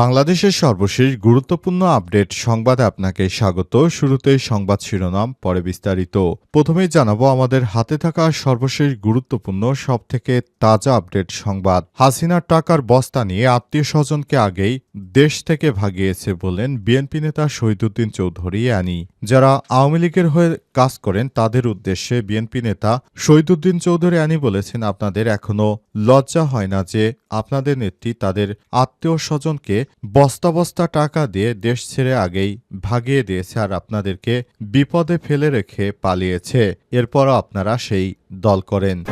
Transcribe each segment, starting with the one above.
বাংলাদেশের সর্বশেষ গুরুত্বপূর্ণ আপডেট সংবাদে আপনাকে স্বাগত। শুরুতেই সংবাদ শিরোনাম, পরে বিস্তারিত। প্রথমেই জানাব আমাদের হাতে থাকা সর্বশেষ গুরুত্বপূর্ণ, সবথেকে তাজা আপডেট সংবাদ। হাসিনার টাকার বস্তা নিয়ে আত্মীয় স্বজনকে আগেই দেশ থেকে ভাগিয়েছে বলেন বিএনপি নেতা শহীদুদ্দিন চৌধুরী, অ্যানি। যারা আওয়ামী লীগের হয়ে কাজ করেন, তাদের উদ্দেশ্যে বিএনপি নেতা শহীদুদ্দিন চৌধুরী আনি বলেছেন, আপনাদের এখনও লজ্জা হয় না যে আপনাদের নেত্রী তাদের আত্মীয় স্বজনকে বস্তা বস্তা টাকা দিয়ে দেশ ছেড়ে আগেই ভাগিয়ে দিয়েছে আর আপনাদেরকে বিপদে ফেলে রেখে পালিয়েছে। এরপরও আপনারা সেই দল করেন।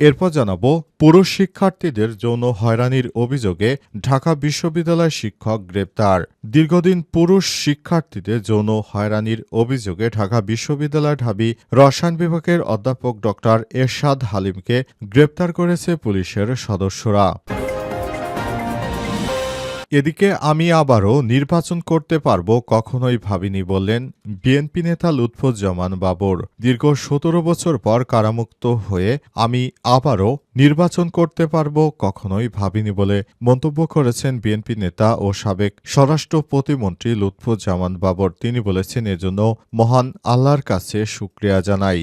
এরপর জানাব, পুরুষ শিক্ষার্থীদের যৌন হয়রানির অভিযোগে ঢাকা বিশ্ববিদ্যালয় শিক্ষক গ্রেপ্তার। দীর্ঘদিন পুরুষ শিক্ষার্থীদের যৌন হয়রানির অভিযোগে ঢাকা বিশ্ববিদ্যালয় ঢাবি রসায়ন বিভাগের অধ্যাপক ড এরশাদ হালিমকে গ্রেপ্তার করেছে পুলিশের সদস্যরা। এদিকে আমি আবারও নির্বাচন করতে পারব কখনোই ভাবিনি বললেন বিএনপি নেতা লুৎফুজ্জামান বাবর। দীর্ঘ সতেরো বছর পর কারামুক্ত হয়ে আমি আবারও নির্বাচন করতে পারব কখনোই ভাবিনি বলে মন্তব্য করেছেন বিএনপি নেতা ও সাবেক স্বরাষ্ট্র প্রতিমন্ত্রী লুৎফুজ্জামান বাবর। তিনি বলেছেন, এজন্য মহান আল্লাহর কাছে শুক্রিয়া জানাই।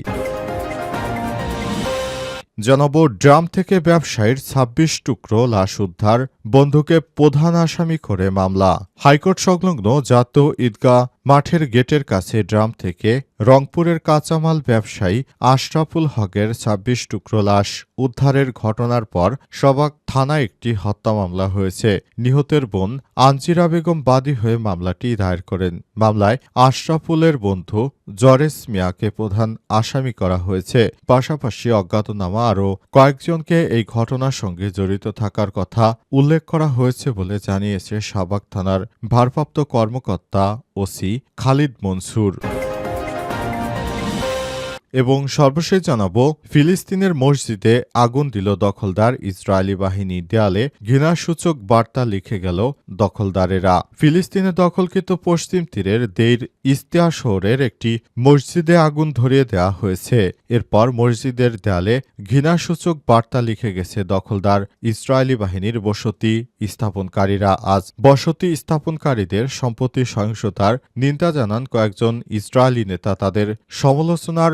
জানাব ড্রাম থেকে ব্যবসায়ীর ২৬ টুকরো লাশ উদ্ধার, বন্ধুকে প্রধান আসামি করে মামলা। হাইকোর্ট সংলগ্ন জাতীয় ঈদগাহ মাঠের গেটের কাছে ড্রাম থেকে রংপুরের কাঁচামাল ব্যবসায়ী আশরাফুল হকের ২৬ টুকরো লাশ উদ্ধারের ঘটনার পর সবাক থানায় একটি হত্যা মামলা হয়েছে। নিহতের বোন আনজিরা বেগম বাদী হয়ে মামলাটি দায়ের করেন। মামলায় আশরাফুলের বন্ধু জরেস মিয়াকে প্রধান আসামি করা হয়েছে। পাশাপাশি অজ্ঞাতনামা আরও কয়েকজনকে এই ঘটনার সঙ্গে জড়িত থাকার কথা উল্লেখ করা হয়েছে বলে জানিয়েছে সাবাক থানার ভারপ্রাপ্ত কর্মকর্তা ওসি খালিদ মনসুর। এবং সর্বশেষ জানাব, ফিলিস্তিনের মসজিদে আগুন দিল দখলদার ইসরায়েলি বাহিনী দেয়ালে ঘৃণাসূচক বার্তা লিখে গেল দখলদারেরা। ফিলিস্তিনে দখলকৃত পশ্চিম তীরের দেইর ইস্তিয়া শহরের একটি মসজিদে আগুন ধরিয়ে দেওয়া হয়েছে। এরপর মসজিদের দেয়ালে ঘৃণাসূচক বার্তা লিখে গেছে দখলদার ইসরায়েলি বাহিনীর বসতি স্থাপনকারীরা। আজ বসতি স্থাপনকারীদের সম্পত্তি সহিংসতার নিন্দা জানান কয়েকজন ইসরায়েলি নেতা। তাদের সমালোচনার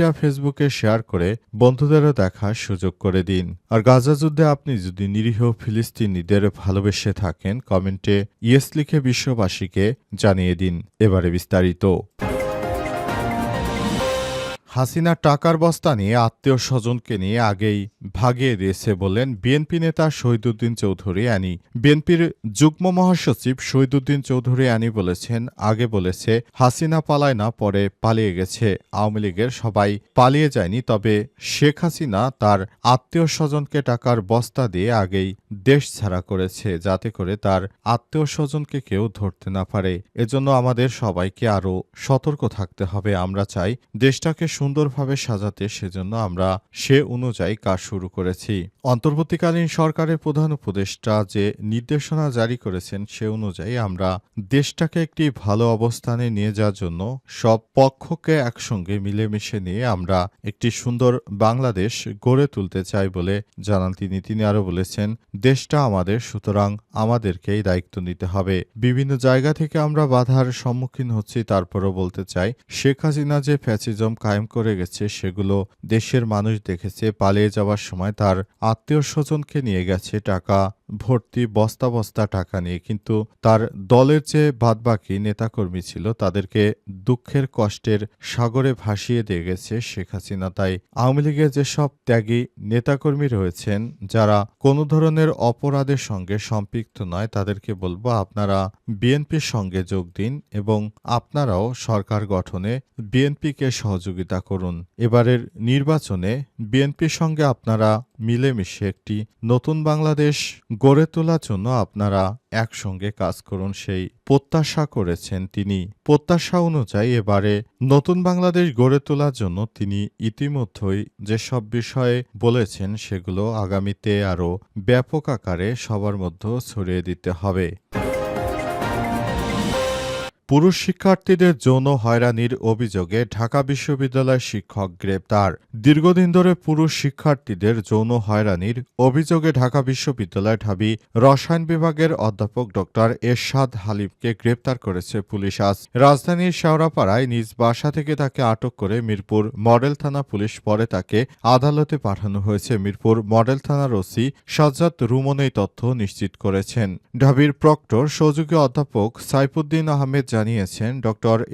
ফেসবুকে শেয়ার করে বন্ধুদেরও দেখার সুযোগ করে দিন। আর গাজা যুদ্ধে আপনি যদি নিরীহ ফিলিস্তিনিদের ভালোবেসে থাকেন কমেন্টে ইয়েস লিখে বিশ্ববাসীকে জানিয়ে দিন। এবারে বিস্তারিত। হাসিনা টাকার বস্তা নিয়ে আত্মীয় স্বজনকে নিয়ে আগেই ভাগিয়ে দিয়েছে বললেন বিএনপি নেতা শহীদুদ্দিন চৌধুরী আনি বিএনপির যুগ্ম মহাসচিব শহীদুদ্দিন চৌধুরী আনি বলেছেন, আগে বলেছে, হাসিনা পালায় না, পরে পালিয়ে গেছে। আওয়ামী লীগের সবাই পালিয়ে যায়নি, তবে শেখ হাসিনা তার আত্মীয় স্বজনকে টাকার বস্তা দিয়ে আগেই দেশ ছাড়া করেছে, যাতে করে তার আত্মীয় স্বজনকে কেউ ধরতে না পারে। এজন্য আমাদের সবাইকে আরও সতর্ক থাকতে হবে। আমরা চাই দেশটাকে সুন্দরভাবে সাজাতে সেজন্য আমরা সে অনুযায়ী কাজ শুরু করেছি। অন্তর্বর্তীকালীন সরকারের প্রধান উপদেষ্টা যে নির্দেশনা জারি করেছেন সে অনুযায়ী আমরা দেশটাকে একটি ভালো অবস্থানে নিয়ে যাওয়ার জন্য সব পক্ষকে একসঙ্গে মিলেমিশে নিয়ে আমরা একটি সুন্দর বাংলাদেশ গড়ে তুলতে চাই বলে জানান তিনি। তিনি আরও বলেছেন, দেশটা আমাদের, সুতরাং আমাদেরকেই দায়িত্ব নিতে হবে। বিভিন্ন জায়গা থেকে আমরা বাধার সম্মুখীন হচ্ছি, তারপরও বলতে চাই, শেখ হাসিনা যে ফ্যাসিজম কায়েম করে গেছে, সেগুলো দেশের মানুষ দেখেছে, পালিয়ে যাওয়ার সময় তার আত্মীয় স্বজনকে নিয়ে গেছে টাকা। ভর্তি বস্তা বস্তা টাকা নিয়ে, কিন্তু তার দলের যে বাদবাকি নেতাকর্মী ছিল, তাদেরকে দুঃখের কষ্টের সাগরে ভাসিয়ে দিয়ে গেছে শেখ হাসিনা। তাই আওয়ামী লীগের যেসব ত্যাগী নেতাকর্মী রয়েছেন, যারা কোনো ধরনের অপরাধের সঙ্গে সম্পৃক্ত নয়, তাদেরকে বলব আপনারা বিএনপির সঙ্গে যোগ দিন এবং আপনারাও সরকার গঠনে বিএনপিকে সহযোগিতা করুন। এবারের নির্বাচনে বিএনপির সঙ্গে আপনারা মিলেমিশে একটি নতুন বাংলাদেশ গড়ে তোলার জন্য আপনারা একসঙ্গে কাজ করুন সেই প্রত্যাশা করেছেন তিনি। প্রত্যাশা অনুযায়ী এবারে নতুন বাংলাদেশ গড়ে তোলার জন্য তিনি ইতিমধ্যেই যেসব বিষয়ে বলেছেন সেগুলো আগামীতে আরও ব্যাপক আকারে সবার মধ্যে ছড়িয়ে দিতে হবে। পুরুষ শিক্ষার্থীদের যৌন হয়রানির অভিযোগে ঢাকা বিশ্ববিদ্যালয়ের শিক্ষক গ্রেপ্তার। দীর্ঘদিন ধরে পুরুষ শিক্ষার্থীদের যৌন হয়রানির অভিযোগে ঢাকা বিশ্ববিদ্যালয় ঢাবি রসায়ন বিভাগের অধ্যাপক ড এরশাদ হালিমকে গ্রেপ্তার করেছে পুলিশ আজ। রাজধানীর শেওড়াপাড়ায় নিজ বাসা থেকে তাকে আটক করে মিরপুর মডেল থানা পুলিশ পরে তাকে আদালতে পাঠানো হয়েছে। মিরপুর মডেল থানার ওসি সাজ্জাদ রুমন এই তথ্য নিশ্চিত করেছেন। ঢাবির প্রক্টর সহযোগী অধ্যাপক সাইফুদ্দিন আহমেদ জানিয়েছেন ড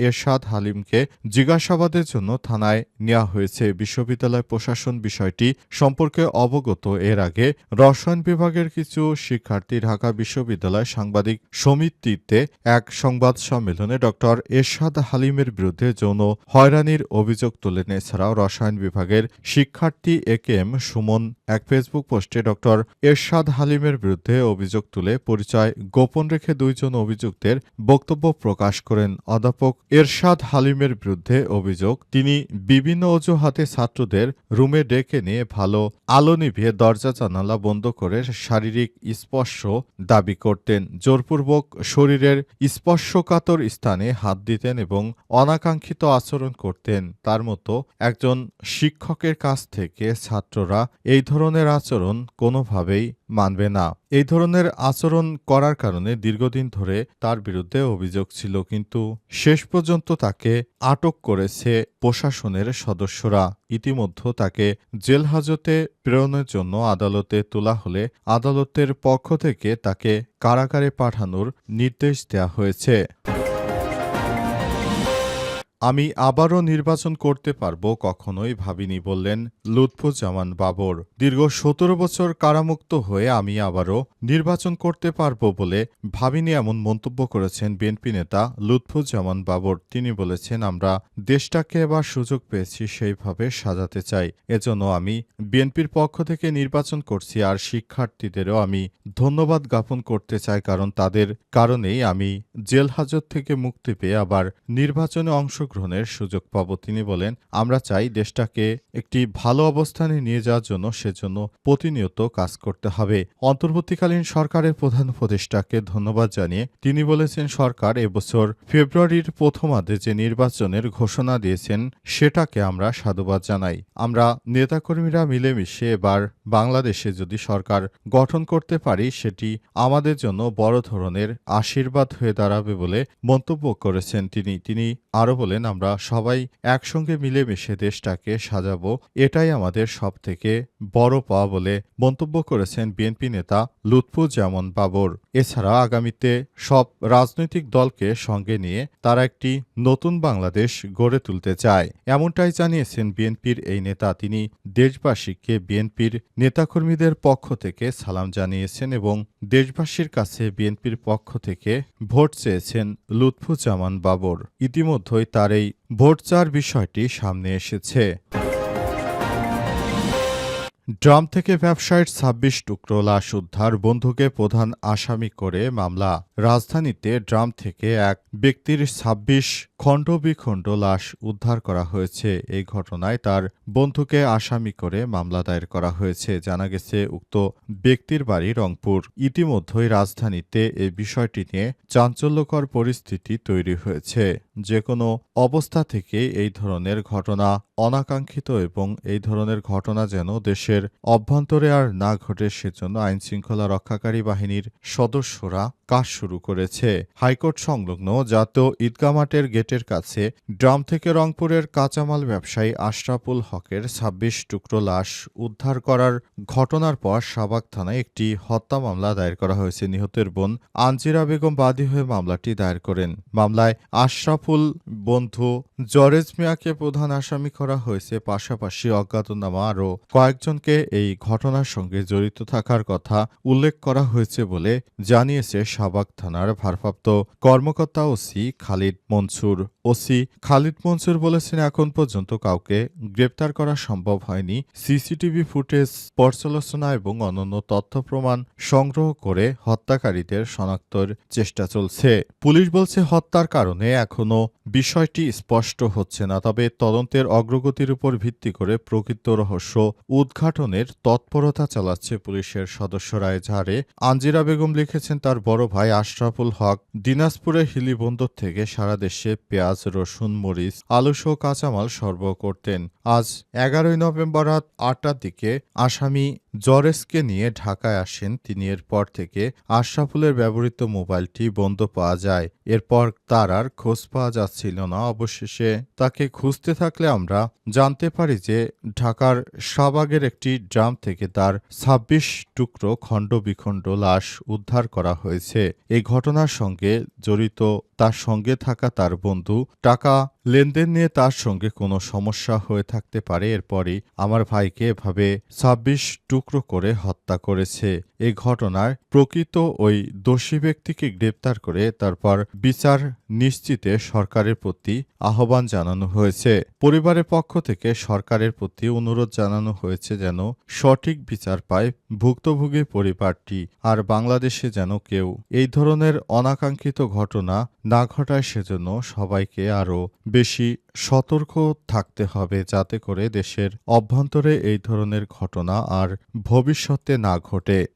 এরশাদ হালিমকে জিজ্ঞাসাবাদের জন্য থানায় নেওয়া হয়েছে। বিশ্ববিদ্যালয় প্রশাসন বিষয়টি সম্পর্কে অবগত এর আগে রসায়ন বিভাগের কিছু শিক্ষার্থী ঢাকা বিশ্ববিদ্যালয় সাংবাদিক সমিতিতে এক সংবাদ সম্মেলনে ড এরশাদ হালিমের বিরুদ্ধে যৌন হয়রানির অভিযোগ তোলেন। এছাড়াও রসায়ন বিভাগের শিক্ষার্থী এ কে এম সুমন এক ফেসবুক পোস্টে ডক্টর এরশাদ হালিমের বিরুদ্ধে অভিযোগ তুলে পরিচয় গোপন রেখে দুইজন অভিযুক্তের বক্তব্য প্রকাশ করেন অধ্যাপক এরশাদ হালিমের বিরুদ্ধে অভিযোগ, তিনি বিভিন্ন অজুহাতে ছাত্রদের রুমে ডেকে নিয়ে ভালো আলো নিভিয়ে দরজা জানালা বন্ধ করে শারীরিক স্পর্শ দাবি করতেন। জোরপূর্বক শরীরের স্পর্শকাতর স্থানে হাত দিতেন এবং অনাকাঙ্ক্ষিত আচরণ করতেন। তার মতো একজন শিক্ষকের কাছ থেকে ছাত্ররা এই ধরনের আচরণ কোনোভাবেই মানবে না। এই ধরনের আচরণ করার কারণে দীর্ঘদিন ধরে তার বিরুদ্ধে অভিযোগ ছিল, কিন্তু শেষ পর্যন্ত তাকে আটক করেছে প্রশাসনের সদস্যরা। ইতিমধ্যে তাকে জেল হাজতে প্রেরণের জন্য আদালতে তোলা হলে আদালতের পক্ষ থেকে তাকে কারাগারে পাঠানোর নির্দেশ দেওয়া হয়েছে। আমি আবারও নির্বাচন করতে পারব কখনোই ভাবিনি বললেন লুৎফুজ্জামান বাবর। দীর্ঘ সতেরো বছর কারামুক্ত হয়ে আমি আবারও নির্বাচন করতে পারব বলে ভাবিনি এমন মন্তব্য করেছেন বিএনপি নেতা লুৎফুজ্জামান বাবর। তিনি বলেছেন, আমরা দেশটাকে এবার সুযোগ পেয়েছি, সেইভাবে সাজাতে চাই। এজন্য আমি বিএনপির পক্ষ থেকে নির্বাচন করছি আর শিক্ষার্থীদেরও আমি ধন্যবাদ জ্ঞাপন করতে চাই কারণ তাদের কারণেই আমি জেল হাজত থেকে মুক্তি পেয়ে আবার নির্বাচনে অংশগ্রহণের সুযোগ পাব। তিনি বলেন, আমরা চাই দেশটাকে একটি ভালো অবস্থানে নিয়ে যাওয়ার জন্য সেজন্য প্রতিনিয়ত কাজ করতে হবে। অন্তর্বর্তীকালীন সরকারের প্রধান উপদেষ্টাকে ধন্যবাদ জানিয়ে তিনি বলেছেন, সরকার এবছর ফেব্রুয়ারির প্রথমার্ধে যে নির্বাচনের ঘোষণা দিয়েছেন, সেটাকে আমরা সাধুবাদ জানাই। আমরা নেতাকর্মীরা মিলেমিশে এবার বাংলাদেশে যদি সরকার গঠন করতে পারি, সেটি আমাদের জন্য বড় ধরনের আশীর্বাদ হয়ে দাঁড়াবে বলে মন্তব্য করেছেন তিনি। তিনি আরও বলেন আমরা সবাই একসঙ্গে মিলেমিশে দেশটাকে সাজাবো। এটাই আমাদের সবথেকে বড় পাওয়া বলে মন্তব্য করেছেন বিএনপি নেতা লুৎফুজ্জামান বাবর। এছাড়া আগামীতে সব রাজনৈতিক দলকে সঙ্গে নিয়ে তারা একটি নতুন বাংলাদেশ গড়ে তুলতে চায়। এমনটাই জানিয়েছেন বিএনপির এই নেতা। তিনি দেশবাসীকে বিএনপির নেতাকর্মীদের পক্ষ থেকে সালাম জানিয়েছেন এবং দেশবাসীর কাছে বিএনপির পক্ষ থেকে ভোট চেয়েছেন লুৎফুজ্জামান বাবর। ইতিমধ্যেই তার এই ভোটচার বিষয়টি সামনে এসেছে। ড্রাম থেকে ব্যবসায়ীর ছাব্বিশ টুকরো লাশ উদ্ধার বন্ধুকে প্রধান আসামি করে মামলা। রাজধানীতে ড্রাম থেকে এক ব্যক্তির ছাব্বিশ খণ্ড বিখণ্ড লাশ উদ্ধার করা হয়েছে। এই ঘটনায় তার বন্ধুকে আসামি করে মামলা দায়ের করা হয়েছে। জানা গেছে, উক্ত ব্যক্তির বাড়ি রংপুর। ইতিমধ্যেই রাজধানীতে এই বিষয়টি নিয়ে চাঞ্চল্যকর পরিস্থিতি তৈরি হয়েছে। যে কোনো অবস্থা থেকে এই ধরনের ঘটনা অনাকাঙ্ক্ষিত এবং এই ধরনের ঘটনা যেন দেশের অভ্যন্তরে আর না ঘটে, সেজন্য আইনশৃঙ্খলা রক্ষাকারী বাহিনীর সদস্যরা কাজ শুরু করেছে। হাইকোর্ট সংলগ্ন জাতীয় ঈদগা মাঠের গেট গেটের কাছে ড্রাম থেকে রংপুরের কাঁচামাল ব্যবসায়ী আশরাফুল হকের ছাব্বিশ টুকরো লাশ উদ্ধার করার ঘটনার পর সাবাক থানায় একটি হত্যা মামলা দায়ের করা হয়েছে। নিহতের বোন আঞ্জিরা বেগম বাদী হয়ে মামলাটি দায়ের করেন। মামলায় আশরাফুল বন্ধু জরেজ মিয়াকে প্রধান আসামি করা হয়েছে। পাশাপাশি অজ্ঞাতনামা আরও কয়েকজনকে এই ঘটনার সঙ্গে জড়িত থাকার কথা উল্লেখ করা হয়েছে বলে জানিয়েছে সাবাক থানার ভারপ্রাপ্ত কর্মকর্তা ওসি খালিদ মনসুর। ওসি খালিদ মনসুর বলেছেন, এখন পর্যন্ত কাউকে গ্রেপ্তার করা সম্ভব হয়নি। সিসিটিভি ফুটেজ পর্যালোচনা এবং অন্যান্য তথ্য প্রমাণ সংগ্রহ করে হত্যাকারীদের শনাক্তর চেষ্টা চলছে। পুলিশ বলছে, হত্যার কারণে এখনও বিষয়টি স্পষ্ট হচ্ছে না, তবে তদন্তের অগ্রগতির উপর ভিত্তি করে প্রকৃত রহস্য উদ্ঘাটনের তৎপরতা চালাচ্ছে পুলিশের সদস্যরা। এজাহারে আঞ্জিরা বেগম লিখেছেন, তার বড় ভাই আশরাফুল হক দিনাজপুরে হিলি বন্দর থেকে সারা দেশে পেঁয়াজ রসুন মরিচ আলুসহ কাঁচামাল সরবরাহ করতেন। আজ এগারোই নভেম্বর রাত আটটার দিকে আসামি জরেসকে নিয়ে ঢাকায় আসেন তিনি। এরপর থেকে আশরাফুলের ব্যবহৃত মোবাইলটি বন্ধ পাওয়া যায়। এরপর তার আর খোঁজ পাওয়া যাচ্ছিল না অবশেষে। তাকে খুঁজতে থাকলে আমরা জানতে পারি যে ঢাকার শাহবাগের একটি ড্রাম থেকে তার ছাব্বিশ টুকরো খণ্ড বিখণ্ড লাশ উদ্ধার করা হয়েছে। এই ঘটনার সঙ্গে জড়িত তার সঙ্গে থাকা তার বন্ধু টাকা লেনদেন নিয়ে তার সঙ্গে কোনো সমস্যা হয়ে থাকতে পারে, এরপরই আমার ভাইকে এভাবে ছাব্বিশ টুকরো করে হত্যা করেছে। এ ঘটনায় প্রকৃত ওই দোষী ব্যক্তিকে গ্রেপ্তার করে তারপর বিচার নিশ্চিতে সরকারের প্রতি আহ্বান জানানো হয়েছে। পরিবারের পক্ষ থেকে সরকারের প্রতি অনুরোধ জানানো হয়েছে যেন সঠিক বিচার পায় ভুক্তভোগী পরিবারটি আর বাংলাদেশে যেন কেউ। এই ধরনের অনাকাঙ্ক্ষিত ঘটনা না ঘটায় সেজন্য সবাইকে আরও বেশি সতর্ক থাকতে হবে যাতে করে দেশের অভ্যন্তরে এই ধরনের ঘটনা আর ভবিষ্যতে না ঘটে।